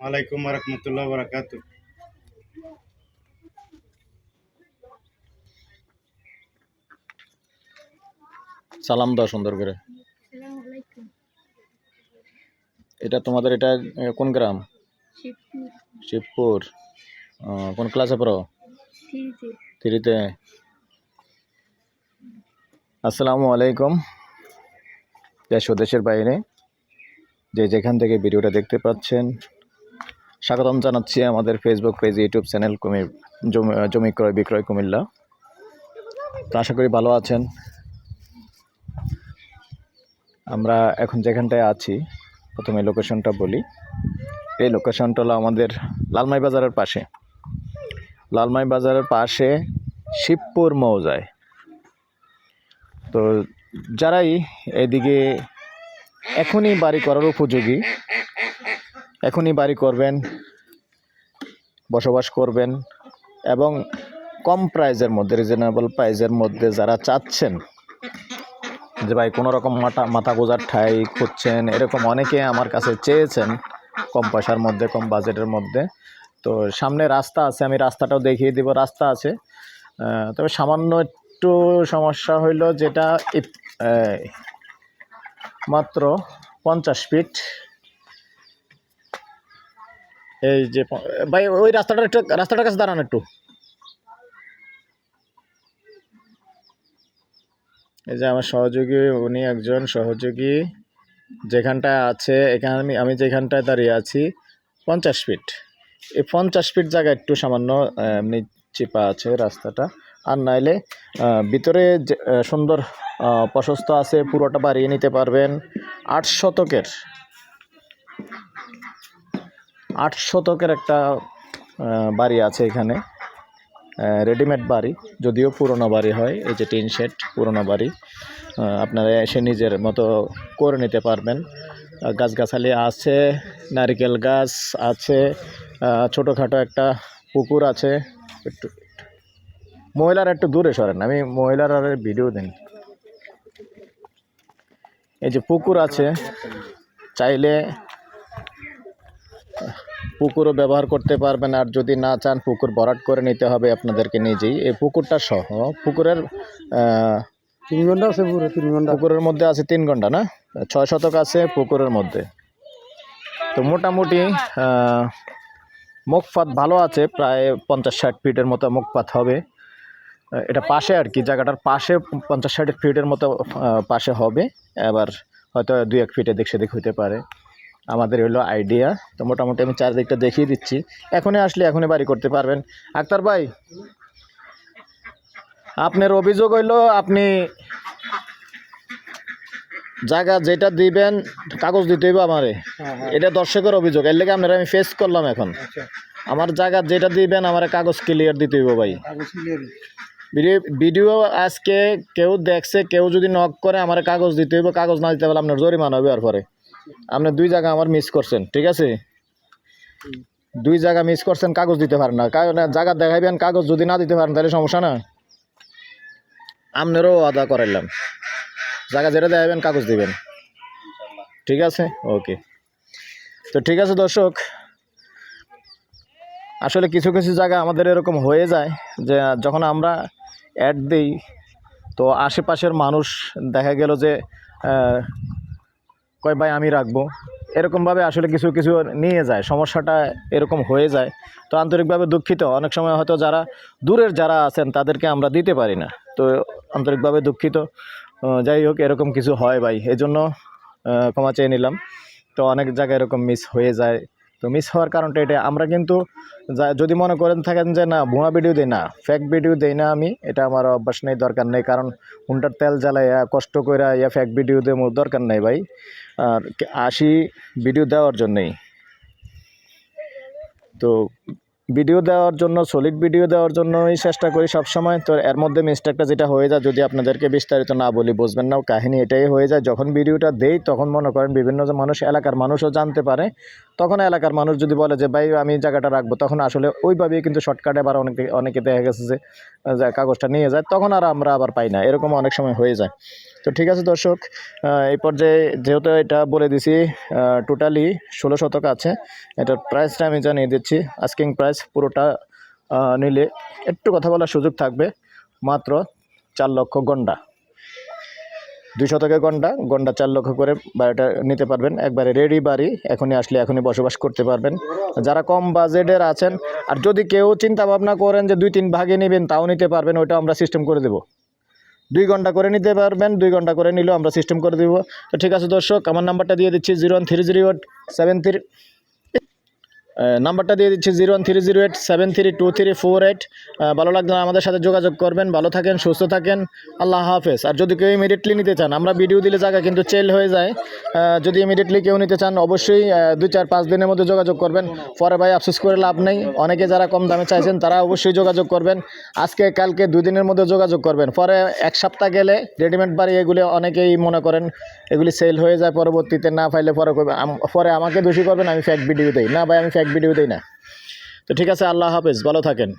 ওয়ালাইকুম রহমতুল্লাহ বরাকাত সালাম দাও সুন্দর করে। এটা তোমাদের এটা কোন গ্রাম? শিবপুর। কোন ক্লাসে পড়ো? থ্রিতে আসসালামু আলাইকুম। দেশ ও দেশের বাইরে যে যেখান থেকে ভিডিওটা দেখতে পাচ্ছেন স্বাগতম জানাচ্ছি আমাদের ফেসবুক পেজ ইউটিউব চ্যানেল কুমির, জমি ক্রয়, বিক্রয় কুমিল্লা। তো আশা করি ভালো আছেন। আমরা এখন যেখানটায় আছি, প্রথমে লোকেশনটা বলি। এই লোকেশনটা হলো আমাদের লালমাই বাজারের পাশে। লালমাই বাজারের পাশে শিবপুর মৌজায়। তো যারাই এদিকে এখনই বাড়ি করার উপযোগী এখনই বাড়ি করবেন, বসবাস করবেন এবং কম প্রাইজের মধ্যে রিজনেবল প্রাইজের মধ্যে যারা চাচ্ছেন, যে ভাই কোনো রকম মাথা মাথা গোজার ঠাই খুঁজছেন, এরকম অনেকে আমার কাছে চেয়েছেন কম পয়সার মধ্যে, কম বাজেটের মধ্যে। তো সামনে রাস্তা আছে, আমি রাস্তাটাও দেখিয়ে দিব, রাস্তা আছে। তবে সামান্য একটু সমস্যা হইল যেটা মাত্র পঞ্চাশ ফিট এই যে, ভাই, ওই রাস্তাটা একটু, রাস্তাটার কাছে দাঁড়ান একটু। এই যে আমার সহযোগী, উনি একজন সহযোগী। যেখানটায় আছে, এখানে আমি আমি যেখানটায় দাঁড়িয়ে আছি, পঞ্চাশ ফিট এই পঞ্চাশ ফিট জায়গা একটু সামান্য এমনি চিপা আছে রাস্তাটা। আর নাইলে ভিতরে সুন্দর প্রশস্ত আছে, পুরোটা বাড়িয়ে নিতে পারবেন। আট শতকের আট শতকের একটা বাড়ি আছে এখানে। রেডিমেড বাড়ি, যদিও পুরনো বাড়ি হয়, এই যে টিন শেড, পুরনো বাড়ি। আপনারা এসে নিজের মতো করে নিতে পারবেন। গাছগাছালি আছে, নারিকেল গাছ আছে ছোটোখাটো একটা পুকুর আছে। একটু। মহিলার একটু দূরে সরেন, আমি মহিলার ভিডিও দিন। এই যে পুকুর আছে, চাইলে পুকুরও ব্যবহার করতে পারবেন আর যদি না চান পুকুর ভরাট করে নিতে হবে আপনাদেরকে নিজেই। এই পুকুরটা সহ পুকুরের তিন ঘণ্টা আছে পুরো তিন ঘণ্টা। পুকুরের মধ্যে আছে তিন ঘণ্টা না? ছয় শতক আছে পুকুরের মধ্যে। তো মোটামুটি মুখপাত ভালো আছে প্রায় পঞ্চাশ ষাট ফিটের মতো মুখপাত হবে। এটা পাশে আর কি জায়গাটার পাশে পঞ্চাশ ষাট ফিটের মতো পাশে হবে। এবার হয়তো দুই এক ফিটে দিক সেদিক হতে পারে। আমাদের হলো আইডিয়া তো মোটামুটি আমি চারদিকটা দেখিয়ে দিচ্ছি। এখনই আসলে এখনই বাড়ি করতে পারবেন। আক্তার ভাই আপনার অভিযোগ হইল আপনি জায়গা যেটা দিবেন কাগজ দিতে হইব আমারে। এটা দর্শকের অভিযোগ। এর লেগে আপনারা আমি ফেস করলাম এখন। আচ্ছা। আমার জায়গা যেটা দিবেন আমার কাগজ ক্লিয়ার দিতে হইব ভাই। ভিডিও আজকে কেউ দেখছে কেউ যদি নক করে আমার কাগজ দিতে হইব। কাগজ না দিতে পারলে আপনার জরিমানা হবে আর পরে। আপনি দুই জায়গা আমার মিস করছেন, ঠিক আছে? দুই জায়গা মিস করছেন, কাগজ দিতে পারেন না। কারণ জায়গা দেখাইবেন, কাগজ যদি না দিতে পারেন, তাহলে সমস্যা না। আপনারও আদা করাইলাম। জায়গা যেটা দেখাবেন কাগজ দিবেন। ঠিক আছে? ওকে। তো ঠিক আছে, দর্শক। আসলে কিছু কিছু জায়গা আমাদের এরকম হয়ে যায় যে, যখন আমরা অ্যাড দিই, তো আশেপাশের মানুষ দেখা গেল যে কয়, ভাই, আমি রাখব। এরকমভাবে আসলে কিছু কিছু নিয়ে যায়, সমস্যাটা এরকম হয়ে যায়। তো আন্তরিকভাবে দুঃখিত। অনেক সময় হয়তো যারা দূরের যারা আছেন, তাদেরকে আমরা দিতে পারি না। তো আন্তরিকভাবে দুঃখিত। যাই হোক, এরকম কিছু হয় ভাই। এজন্য ক্ষমা চেয়ে নিলাম। তো অনেক জায়গায় এরকম মিস হয়ে যায়। তো মিস হওয়ার কারণটা এটা আমরা কিন্তু যদি মনে করেন থাকেন যে না ভুয়া ভিডিও দিই না ফেক ভিডিও দিই না আমি, এটা আমার অভ্যাস নেই, দরকার নেই, কারণ হুনটার তেল জ্বালাইয়া কষ্ট করে ইয়া ফেক ভিডিও দেবো, দরকার নেই ভাই। আর আসি ভিডিও দেওয়ার জন্যেই। তো ভিডিও দেওয়ার জন্য সলিড ভিডিও দেওয়ার জন্যই চেষ্টা করি সবসময়। তো এর মধ্যে মিস্টেকটা যেটা হয়ে যায়, যদি আপনাদেরকে বিস্তারিত না বলি, বুঝবেন না কাহিনী এটাই হয়ে যায়। যখন ভিডিওটা দেই, তখন মনে করেন বিভিন্ন যে মানুষ, এলাকার মানুষও জানতে পারে। তখন এলাকার মানুষ যদি বলে যে, ভাই, আমি জায়গাটা রাখব, তখন আসলে ওইভাবেই কিন্তু শর্টকাটে আবার অনেকে অনেকে দেখা গেছে যে যে কাগজটা নিয়ে যায়, তখন আর আমরা আবার পাই না। এরকম অনেক সময় হয়ে যায়। তো ঠিক আছে দর্শক এই পর্যায়ে যেহেতু এটা বলে দিছি টোটালি ষোলো শতক আছে, এটার প্রাইসটা আমি জানিয়ে দিচ্ছি আস্কিং প্রাইস পুরোটা নিলে একটু কথা বলার সুযোগ থাকবে, মাত্র চার লক্ষ গন্ডা। দুই শতকের গন্ডা গন্ডা চার লক্ষ করে বাড়িটা নিতে পারবেন, একবারে রেডি বাড়ি, এখনই আসলে এখনই বসবাস করতে পারবেন। যারা কম বাজেটের আছেন, আর যদি কেউ চিন্তা ভাবনা করেন যে দুই তিন ভাগে নেবেন, তাও নিতে পারবেন ওইটা আমরা সিস্টেম করে দেবো। দুই ঘণ্টা করে নিতে পারবেন, দুই ঘণ্টা করে নিলেও আমরা সিস্টেম করে দেবো। তো ঠিক আছে দর্শক, আমার নাম্বারটা দিয়ে দিচ্ছি zero one three zero eight seven three নাম্বারটা দিয়ে দিচ্ছি zero one three zero eight seven three two three four eight. ভালো লাগলে আমাদের সাথে যোগাযোগ করবেন, ভালো থাকেন, সুস্থ থাকেন। আল্লাহ হাফেজ। আর যদি কেউ ইমিডিয়েটলি নিতে চান, আমরা ভিডিও দিলে জায়গা কিন্তু চেল হয়ে যায়। যদি ইমিডিয়েটলি কেউ নিতে চান, অবশ্যই দুই চার পাঁচ দিনের মধ্যে যোগাযোগ করবেন। পরে ভাই আফসোস করে লাভ নেই। অনেকে যারা কম দামে চাইছেন, তারা অবশ্যই যোগাযোগ করবেন। আজকে, কালকে দুই দিনের মধ্যে যোগাযোগ করবেন। পরে এক সপ্তাহ গেলে রেডিমেড বাড়ি এগুলি অনেকেই মনে করেন, এগুলি সেল হয়ে যায় পরবর্তীতে, না পাইলে পরে পরে আমাকে দোষী করবেন, আমি ফ্যাক ভিডিও দিই। না ভাই, আমি ফ্যাক ভিডিও দিই না। তো ঠিক আছে আল্লাহ হাফেজ ভালো থাকেন।